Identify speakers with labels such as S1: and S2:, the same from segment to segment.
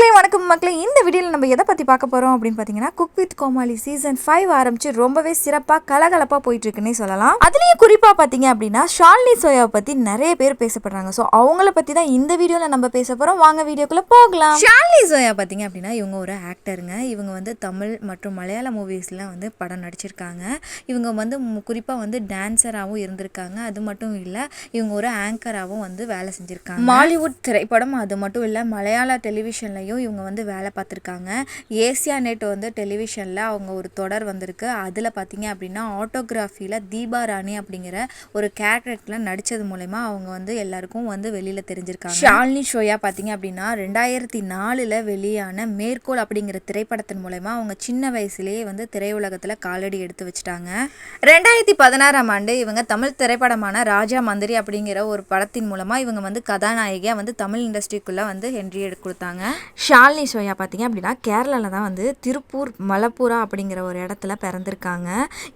S1: மக்களே வணக்கம் மக்களே. இந்த வீடியோவில் நம்ம எதை பற்றி பார்க்க போகிறோம் அப்படின்னு பார்த்தீங்கன்னா cook with Comali season five ஆரம்பிச்சு ரொம்பவே சிறப்பாக கலகலப்பாக போயிட்டு இருக்குன்னே சொல்லலாம். அதுலேயும் குறிப்பாக பார்த்தீங்க அப்படின்னா ஷாலினி சோயாவை பற்றி நிறைய பேர் பேசப்படுறாங்க. ஸோ அவங்கள பற்றி தான் இந்த வீடியோவில் நம்ம பேச போகிறோம் வாங்க வீடியோக்குள்ளே போகலாம். ஷாலினி சோயா பார்த்தீங்க அப்படின்னா இவங்க ஒரு ஆக்டருங்க இவங்க வந்து தமிழ் மற்றும் மலையாள மூவிஸ்லாம் வந்து படம் நடிச்சிருக்காங்க. இவங்க வந்து குறிப்பாக வந்து டான்ஸராகவும் இருந்திருக்காங்க. அது மட்டும் இல்லை இவங்க ஒரு ஆங்கராகவும் வந்து வேலை செஞ்சுருக்காங்க. மாலிவுட் திரைப்படம் அது மட்டும் இல்லை மலையாள டெலிவிஷன்லையும் இவங்க வந்து வேலை பார்த்துருக்காங்க. ஏசியா நெட் வந்து டெலிவிஷனில் அவங்க ஒரு தொடர் வந்திருக்கு. அதில் பார்த்தீங்க அப்படின்னா ஆட்டோகிராஃபியில் தீபா ராணி அப்படிங்கிற ஒரு கேரக்டரில் நடித்தது மூலயமா அவங்க வந்து எல்லாருக்கும் வந்து வெளியில் தெரிஞ்சிருக்காங்க. ஷாலினி ஷோயா பார்த்தீங்க அப்படின்னா ரெண்டாயிரத்தி நாலில் வெளியான மேற்கோள் அப்படிங்கிற திரைப்படத்தின் மூலயமா அவங்க சின்ன வயசுலேயே வந்து திரையுலகத்தில் காலடி எடுத்து வச்சுட்டாங்க. ரெண்டாயிரத்தி பதினாறாம் ஆண்டு இவங்க தமிழ் திரைப்படமான ராஜா மந்திரி அப்படிங்கிற ஒரு படத்தின் மூலமாக இவங்க வந்து கதாநாயகியாக வந்து தமிழ் இண்டஸ்ட்ரிக்குள்ளே வந்து ஹென்றி எடுத்து கொடுத்தாங்க. ஷாலினி சோயா பார்த்தீங்க அப்படின்னா கேரளாவில் தான் வந்து திருப்பூர் மலப்புரா அப்படிங்கிற ஒரு இடத்துல பிறந்திருக்காங்க.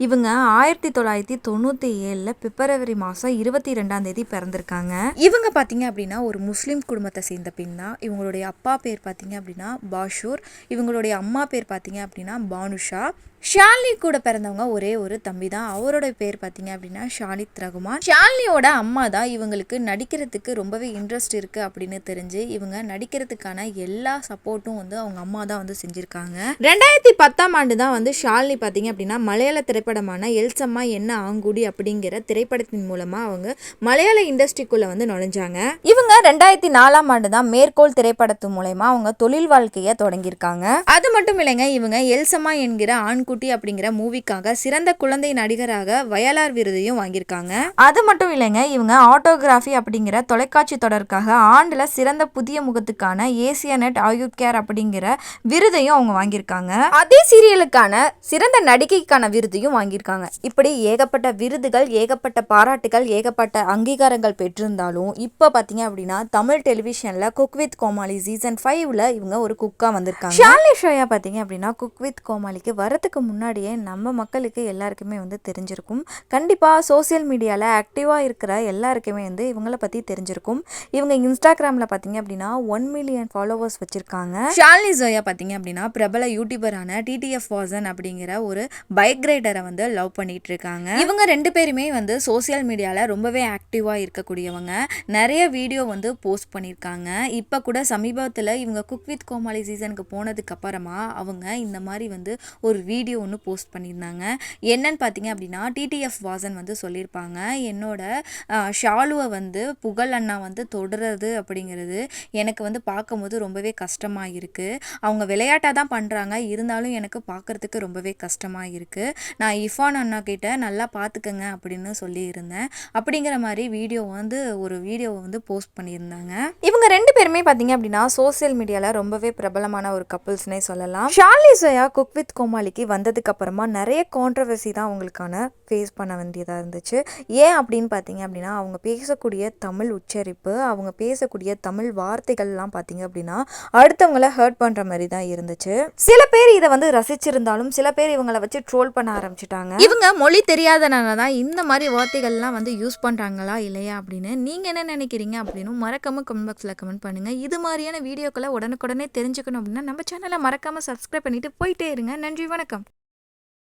S1: இவங்க ஆயிரத்தி தொள்ளாயிரத்தி தொண்ணூற்றி ஏழில் பிப்ரவரி மாதம் இருபத்தி ரெண்டாம் தேதி பிறந்திருக்காங்க. இவங்க பார்த்தீங்க அப்படின்னா ஒரு முஸ்லீம் குடும்பத்தை சேர்ந்த பெண் தான். இவங்களுடைய அப்பா பேர் பார்த்தீங்க அப்படின்னா பாஷூர். இவங்களுடைய அம்மா பேர் பார்த்தீங்க அப்படின்னா பானுஷா. ஷாலினி கூட பிறந்தவங்க ஒரே ஒரு தம்பி தான். அவரோட பேர் பார்த்தீங்க அப்படின்னா ஷாலித் ரகுமான். ஷாலினியோட அம்மா தான் இவங்களுக்கு நடிக்கிறதுக்கு ரொம்பவே இன்ட்ரெஸ்ட் இருக்குது அப்படின்னு தெரிஞ்சு இவங்க நடிக்கிறதுக்கான எல்லா எல்லா சப்போர்ட்டும் வந்து அவங்க அம்மா தான் வந்து செஞ்சுருக்காங்க. ரெண்டாயிரத்தி பத்தாம் ஆண்டு தான் வந்து ஷாலினி பார்த்தீங்க அப்படின்னா மலையாள திரைப்படமான எல்சம்மா என்ன ஆங்குடி அப்படிங்கிற திரைப்படத்தின் மூலமாக அவங்க மலையாள இண்டஸ்ட்ரிக்குள்ளே வந்து நுழைஞ்சாங்க. இவங்க ரெண்டாயிரத்தி நாலாம் ஆண்டு தான் மேற்கோள் திரைப்படத்து மூலயமா அவங்க தொழில் வாழ்க்கையை தொடங்கியிருக்காங்க. அது மட்டும் இல்லைங்க இவங்க எல்சம்மா என்கிற ஆண்குட்டி அப்படிங்கிற மூவிக்காக சிறந்த குழந்தை நடிகராக வயலார் விருதையும் வாங்கியிருக்காங்க. அது மட்டும் இல்லைங்க இவங்க ஆட்டோகிராஃபி அப்படிங்கிற தொலைக்காட்சி தொடருக்காக ஆண்டில் சிறந்த புதிய முகத்துக்கான ஏசியா நெட் ஆயுட் கேர் அப்படிங்கிற விருதையும் அவங்க வாங்கியிருக்காங்க. அதே சீரியலுக்கான சிறந்த நடிகைக்கான விருதையும் வாங்கியிருக்காங்க. இப்படி ஏகப்பட்ட விருதுகள் ஏகப்பட்ட பாராட்டுகள் ஏகப்பட்ட அங்கீகாரங்கள் பெற்றிருந்தாலும் இப்போ பார்த்தீங்க அப்படின்னா தமிழ் டெலிவிஷனில் குக் வித் கோமாளி சீசன் ஃபைவ்ல இவங்க ஒரு குக்காக வந்திருக்காங்க. ஷாலி ஷோயா பார்த்தீங்க அப்படின்னா குக் வித் கோமாளிக்கு வரதுக்கு முன்னாடியே நம்ம மக்களுக்கு எல்லாருக்குமே வந்து தெரிஞ்சிருக்கும். கண்டிப்பாக சோசியல் மீடியாவில் ஆக்டிவாக இருக்கிற எல்லாருக்குமே வந்து இவங்கள பற்றி தெரிஞ்சிருக்கும். இவங்க இன்ஸ்டாகிராமில் பார்த்தீங்க அப்படின்னா ஒன் மில்லியன் ஃபாலோவர்ஸ் வச்சுருக்காங்க. ஷாலினி ஜோயா பார்த்தீங்க அப்படின்னா பிரபல யூடியூபரான டிடிஎஃப் வாசன் அப்படிங்கிற ஒரு பைக் ரைடரை வந்து லவ் பண்ணிட்டு இருக்காங்க. இவங்க ரெண்டு பேருமே வந்து சோசியல் மீடியாவில் ரொம்பவே ஆக்டிவாக இருக்கக்கூடியவங்க. நிறைய வீடியோ வந்து போஸ்ட் பண்ணியிருக்காங்க இப்போ கூட சமீபத்தில் இவங்க குக் வித் கோமாளி சீசனுக்கு போனதுக்கு அப்புறமா அவங்க இந்த மாதிரி வந்து ஒரு வீடியோ ஒன்று போஸ்ட் பண்ணியிருந்தாங்க. என்னன்னு பார்த்தீங்க அப்படின்னா டிடிஎஃப் வாசன் வந்து சொல்லியிருப்பாங்க. என்னோட ஷாலுவை வந்து புகழ் அண்ணா வந்து தொடர்றது அப்படிங்கிறது எனக்கு வந்து பார்க்கும்போது ரொம்பவே கஷ்டமாக இருக்குது அவங்க விளையாட்டாக தான் பண்ணுறாங்க இருந்தாலும் எனக்கு பார்க்குறதுக்கு ரொம்பவே கஷ்டமாக இருக்குது நான் இஃபான் அண்ணா கிட்ட நல்லா பார்த்துக்கங்க அப்படின்னு சொல்லியிருந்தேன். அப்படிங்கிற மாதிரி வீடியோ வந்து ஒரு வீடியோவை வந்து போஸ்ட் பண்ணியிருந்தாங்க. இவங்க ரெண்டு பேருமே பார்த்தீங்க அப்படின்னா சோசியல் மீடியாவில் ரொம்பவே பிரபலமான ஒரு கப்புள்ஸ்னே சொல்லலாம். ஷார்லி சோயா குக் வித் கோமாளிக்கு வந்ததுக்கு அப்புறமா நிறைய கான்ட்ரவர்சி தான் அவங்களுக்கான ஃபேஸ் பண்ண வேண்டியதாக இருந்துச்சு. ஏன் அப்படின்னு பார்த்தீங்க அப்படின்னா அவங்க பேசக்கூடிய தமிழ் உச்சரிப்பு அவங்க பேசக்கூடிய தமிழ் வார்த்தைகள்லாம் பார்த்தீங்க அப்படின்னா அடுத்தவங்கள ஹர்ட் பண்ணுற மாதிரி தான் இருந்துச்சு. சில பேர் இதை வந்து ரசிச்சிருந்தாலும் சில பேர் இவங்களை வச்சு ட்ரோல் பண்ண ஆரம்பிச்சிட்டாங்க. இவங்க மொழி தெரியாதனால தான் இந்த மாதிரி வார்த்தைகள்லாம் வந்து யூஸ் பண்ணுறாங்களா இல்லையா அப்படின்னு நீங்கள் என்ன நினைக்கிறீங்க அப்படின்னு மறக்காம கமெண்ட் பாக்ஸில் கமெண்ட் பண்ணுங்கள் இது மாதிரியான வீடியோக்களை உடனுக்குடனே தெரிஞ்சுக்கணும் அப்படின்னா நம்ம சேனலை மறக்காமல் சப்ஸ்கிரைப் பண்ணிட்டு போயிட்டே இருங்க. நன்றி வணக்கம்.